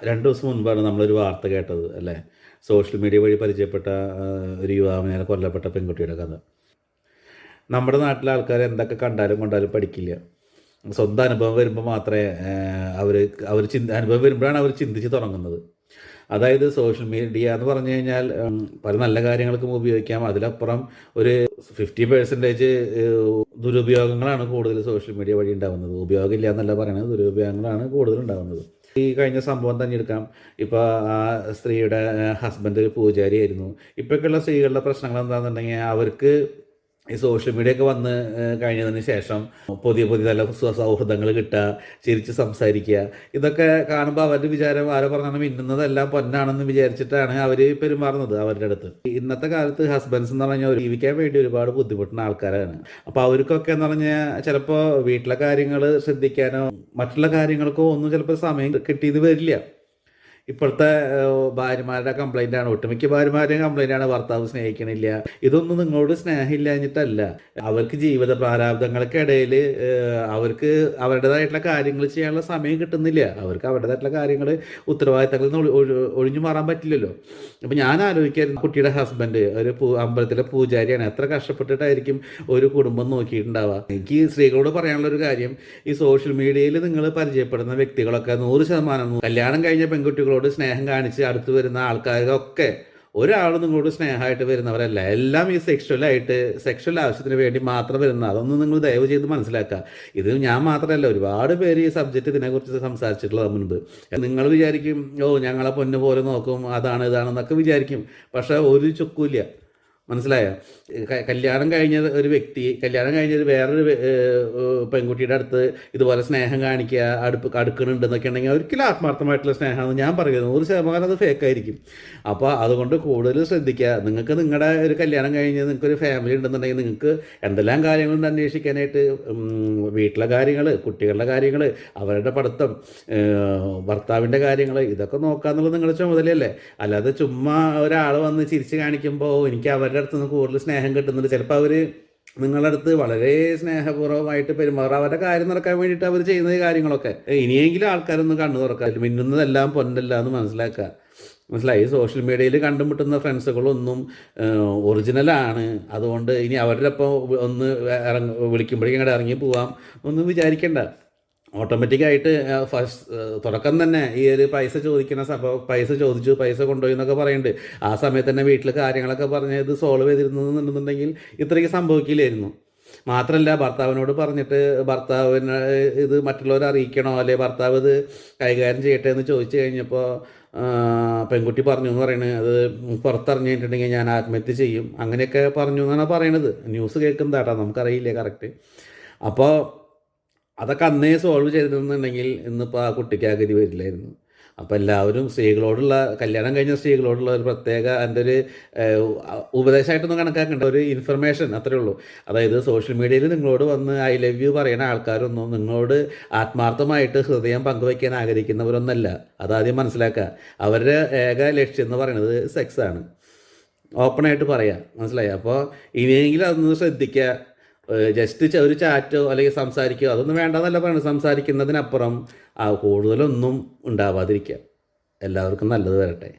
രണ്ട് ദിവസം മുൻപാണ് നമ്മളൊരു വാർത്ത കേട്ടത് അല്ലേ? സോഷ്യൽ മീഡിയ വഴി പരിചയപ്പെട്ട ഒരു യുവാവിനെ കൊല്ലപ്പെട്ട പെൺകുട്ടിയുടെ കഥ. നമ്മുടെ നാട്ടിലെ ആൾക്കാർ എന്തൊക്കെ കണ്ടാലും കൊണ്ടാലും പഠിക്കില്ല. സ്വന്തം അനുഭവം വരുമ്പോൾ മാത്രമേ അവർ അവർ ചിന്ത അനുഭവം വരുമ്പോഴാണ് അവർ ചിന്തിച്ച് തുടങ്ങുന്നത്. അതായത് സോഷ്യൽ മീഡിയ എന്ന് പറഞ്ഞു കഴിഞ്ഞാൽ പല നല്ല കാര്യങ്ങൾക്കും ഉപയോഗിക്കാം. അതിലപ്പുറം ഒരു ഫിഫ്റ്റി പെർസെന്റേജ് ദുരുപയോഗങ്ങളാണ് കൂടുതൽ സോഷ്യൽ മീഡിയ വഴി ഉണ്ടാകുന്നത് ഉപയോഗമില്ല എന്നല്ല പറയുന്നത് ദുരുപയോഗങ്ങളാണ് കൂടുതൽ ഉണ്ടാകുന്നത് ഈ കഴിഞ്ഞ സംഭവം തന്നെ എടുക്കാം. ഇപ്പോൾ ആ സ്ത്രീയുടെ ഹസ്ബൻഡ് ഒരു പൂജാരിയായിരുന്നു. ഇപ്പോഴൊക്കെയുള്ള സ്ത്രീകളുടെ പ്രശ്നങ്ങൾ എന്താണെന്നുണ്ടെങ്കിൽ അവർക്ക് ഈ സോഷ്യൽ മീഡിയ ഒക്കെ വന്ന് കഴിഞ്ഞതിന് ശേഷം പുതിയ പുതിയ നല്ല സൗഹൃദങ്ങൾ കിട്ടുക ചിരിച്ച് സംസാരിക്കുക. ഇതൊക്കെ കാണുമ്പോൾ അവരുടെ വിചാരം ആരോ പറഞ്ഞാൽ മിന്നുന്നതെല്ലാം പൊന്നാണെന്ന് വിചാരിച്ചിട്ടാണ് അവർ പെരുമാറുന്നത് അവരുടെ അടുത്ത്. ഇന്നത്തെ കാലത്ത് ഹസ്ബൻഡ്സ് എന്ന് പറഞ്ഞാൽ ജീവിക്കാൻ വേണ്ടി ഒരുപാട് ബുദ്ധിമുട്ടുന്ന ആൾക്കാരാണ്. അപ്പോൾ അവർക്കൊക്കെ എന്ന് പറഞ്ഞാൽ ചിലപ്പോൾ വീട്ടിലെ കാര്യങ്ങൾ ശ്രദ്ധിക്കാനോ മറ്റുള്ള കാര്യങ്ങൾക്കോ ഒന്നും ചിലപ്പോൾ സമയം കിട്ടിയത് വരില്ല. ഇപ്പോഴത്തെ ഭാര്യമാരുടെ കംപ്ലൈന്റ് ആണ്. ഒട്ടുമിക്ക ഭാര്യമാരുടെയും കംപ്ലൈന്റ് ആണ് ഭർത്താവ് സ്നേഹിക്കണില്ല. ഇതൊന്നും നിങ്ങളോട് സ്നേഹമില്ലാഞ്ഞിട്ടല്ല. അവർക്ക് ജീവിത പ്രാരാബ്ദങ്ങൾക്കിടയിൽ അവർക്ക് അവരുടേതായിട്ടുള്ള കാര്യങ്ങൾ ചെയ്യാനുള്ള സമയം കിട്ടുന്നില്ല. അവർക്ക് അവരുടേതായിട്ടുള്ള കാര്യങ്ങൾ ഉത്തരവാദിത്തങ്ങളിൽ നിന്ന് ഒഴി- ഒഴി- ഒഴിഞ്ഞു മാറാൻ പറ്റില്ലല്ലോ. അപ്പം ഞാൻ ആലോചിക്കായിരുന്നു കുട്ടിയുടെ ഹസ്ബൻഡ് ഒരു അമ്പലത്തിലെ പൂജാരിയാണ്. എത്ര കഷ്ടപ്പെട്ടിട്ടായിരിക്കും ഒരു കുടുംബം നോക്കിയിട്ടുണ്ടാവുക? എനിക്ക് സ്ത്രീകളോട് പറയാനുള്ള ഒരു കാര്യം ഈ സോഷ്യൽ മീഡിയയിൽ നിങ്ങൾ പരിചയപ്പെടുന്ന വ്യക്തികളൊക്കെ നൂറ് ശതമാനം കല്യാണം കഴിഞ്ഞ പെൺകുട്ടികളോട് സ്നേഹം കാണിച്ച് അടുത്ത് വരുന്ന ആൾക്കാരൊക്കെ ഒരാൾ നിങ്ങളോട് സ്നേഹമായിട്ട് വരുന്നവരല്ല. എല്ലാം ഈ സെക്ഷലായിട്ട് സെക്ഷൽ ആവശ്യത്തിന് വേണ്ടി മാത്രം വരുന്ന അതൊന്നും നിങ്ങൾ ദയവ് ചെയ്ത് മനസ്സിലാക്കുക. ഇത് ഞാൻ മാത്രമല്ല ഒരുപാട് പേര് ഈ സബ്ജക്റ്റ് ഇതിനെക്കുറിച്ച് സംസാരിച്ചിട്ടുള്ളത് മുൻപ്. നിങ്ങൾ വിചാരിക്കും ഓ ഞങ്ങളെ പൊന്നു പോലെ നോക്കും അതാണ് ഇതാണെന്നൊക്കെ വിചാരിക്കും. പക്ഷേ ഒരു ചുക്കൂല്ല. മനസ്സിലായോ? കല്യാണം കഴിഞ്ഞ ഒരു വ്യക്തി കല്യാണം കഴിഞ്ഞ ഒരു വേറൊരു പെൺകുട്ടിയുടെ അടുത്ത് ഇതുപോലെ സ്നേഹം കാണിക്കുക അടുപ്പ് അടുക്കണുണ്ടെന്നൊക്കെ ഉണ്ടെങ്കിൽ ഒരിക്കലും ആത്മാർത്ഥമായിട്ടുള്ള സ്നേഹമാണ്. ഞാൻ പറയുന്നത് നൂറ് ശതമാനം അത് ഫേക്കായിരിക്കും അപ്പോൾ അതുകൊണ്ട് കൂടുതൽ ശ്രദ്ധിക്കുക. നിങ്ങൾക്ക് നിങ്ങളുടെ ഒരു കല്യാണം കഴിഞ്ഞ് നിങ്ങൾക്കൊരു ഫാമിലി ഉണ്ടെന്നുണ്ടെങ്കിൽ നിങ്ങൾക്ക് എന്തെല്ലാം കാര്യങ്ങളുണ്ട് അന്വേഷിക്കാനായിട്ട് വീട്ടിലെ കാര്യങ്ങൾ കുട്ടികളുടെ കാര്യങ്ങൾ അവരുടെ പഠിത്തം ഭർത്താവിന്റെ കാര്യങ്ങൾ ഇതൊക്കെ നോക്കാന്നുള്ളത് നിങ്ങളുടെ ചുമതലയല്ലേ? അല്ലാതെ ചുമ്മാ ഒരാൾ വന്ന് ചിരിച്ച് കാണിക്കുമ്പോൾ എനിക്ക് അവരുടെ അടുത്ത് നിന്ന് കൂടുതൽ സ്നേഹം കിട്ടുന്നുണ്ട്. ചിലപ്പോൾ അവർ നിങ്ങളുടെ അടുത്ത് വളരെ സ്നേഹപൂർവമായിട്ട് പെരുമാറുക അവരുടെ കാര്യം നടക്കാൻ വേണ്ടിയിട്ട് അവർ ചെയ്യുന്ന കാര്യങ്ങളൊക്കെ. ഇനിയെങ്കിലും ആൾക്കാരൊന്നും കണ്ണു തുറക്കുക. മിന്നുന്നതെല്ലാം പൊന്നല്ല എന്ന് മനസ്സിലാക്കുക. മനസ്സിലായി? സോഷ്യൽ മീഡിയയിൽ കണ്ടുമുട്ടുന്ന ഫ്രണ്ട്സുകളൊന്നും ഒറിജിനലാണ് അതുകൊണ്ട് ഇനി അവരുടെ ഒപ്പം ഒന്ന് ഇറങ്ങി വിളിക്കുമ്പോഴേക്കും ഇങ്ങോട്ട് ഇറങ്ങി പോവാം. ഒന്നും വിചാരിക്കേണ്ട. ഓട്ടോമാറ്റിക്കായിട്ട് ഫസ്റ്റ് തുടക്കം തന്നെ ഈ ഒരു പൈസ ചോദിക്കുന്ന സംഭവം പൈസ ചോദിച്ചു പൈസ കൊണ്ടുപോയി എന്നൊക്കെ പറയുന്നുണ്ട് ആ സമയത്ത് തന്നെ വീട്ടിൽ കാര്യങ്ങളൊക്കെ പറഞ്ഞ് ഇത് സോൾവ് ചെയ്തിരുന്നുണ്ടെന്നുണ്ടെങ്കിൽ ഇത്രയ്ക്ക് സംഭവിക്കില്ലായിരുന്നു. മാത്രമല്ല ഭർത്താവിനോട് പറഞ്ഞിട്ട് ഭർത്താവിന് ഇത് മറ്റുള്ളവരെ അറിയിക്കണോ? അല്ലെ ഭർത്താവ് ഇത് കൈകാര്യം ചെയ്യട്ടെ എന്ന് ചോദിച്ചു കഴിഞ്ഞപ്പോൾ പെൺകുട്ടി പറഞ്ഞു എന്ന് പറയുന്നത് അത് പുറത്തറിഞ്ഞു കഴിഞ്ഞിട്ടുണ്ടെങ്കിൽ ഞാൻ ആത്മഹത്യ ചെയ്യും. അങ്ങനെയൊക്കെ പറഞ്ഞു എന്നാണ് പറയണത്. ന്യൂസ് കേൾക്കുന്നതാട്ടോ നമുക്കറിയില്ല കറക്റ്റ്. അപ്പോൾ അതൊക്കെ അന്നേ സോൾവ് ചെയ്തിരുന്നുണ്ടെങ്കിൽ ഇന്നിപ്പോൾ ആ കുട്ടിക്ക് ആ ഗതി വരില്ലായിരുന്നു. അപ്പോൾ എല്ലാവരും സ്ത്രീകളോടുള്ള കല്യാണം കഴിഞ്ഞ സ്ത്രീകളോടുള്ള ഒരു പ്രത്യേക എന്റെ ഒരു ഉപദേശമായിട്ടൊന്നും കണക്കാക്കേണ്ട. ഒരു ഇൻഫർമേഷൻ അത്രേ ഉള്ളൂ. അതായത് സോഷ്യൽ മീഡിയയിൽ നിങ്ങളോട് വന്ന് ഐ ലവ് യു പറയുന്ന ആൾക്കാരൊന്നും നിങ്ങളോട് ആത്മാർത്ഥമായിട്ട് ഹൃദയം പങ്കുവയ്ക്കാൻ ആഗ്രഹിക്കുന്നവരൊന്നല്ല. അതാദ്യം മനസ്സിലാക്കുക. അവരുടെ ഏക ലക്ഷ്യം എന്ന് പറയുന്നത് സെക്സാണ് ഓപ്പണായിട്ട് പറയാം. മനസ്സിലായി? അപ്പോൾ ഇനിയെങ്കിലും അതൊന്ന് ശ്രദ്ധിക്കുക. ജസ്റ്റ് ഒരു ചാറ്റോ അല്ലെങ്കിൽ സംസാരിക്കോ അതൊന്നും വേണ്ടെന്നല്ല പറയുന്നത് സംസാരിക്കുന്നതിനപ്പുറം കൂടുതലൊന്നും ഉണ്ടാവാതിരിക്കുക. എല്ലാവർക്കും നല്ലത് വരട്ടെ.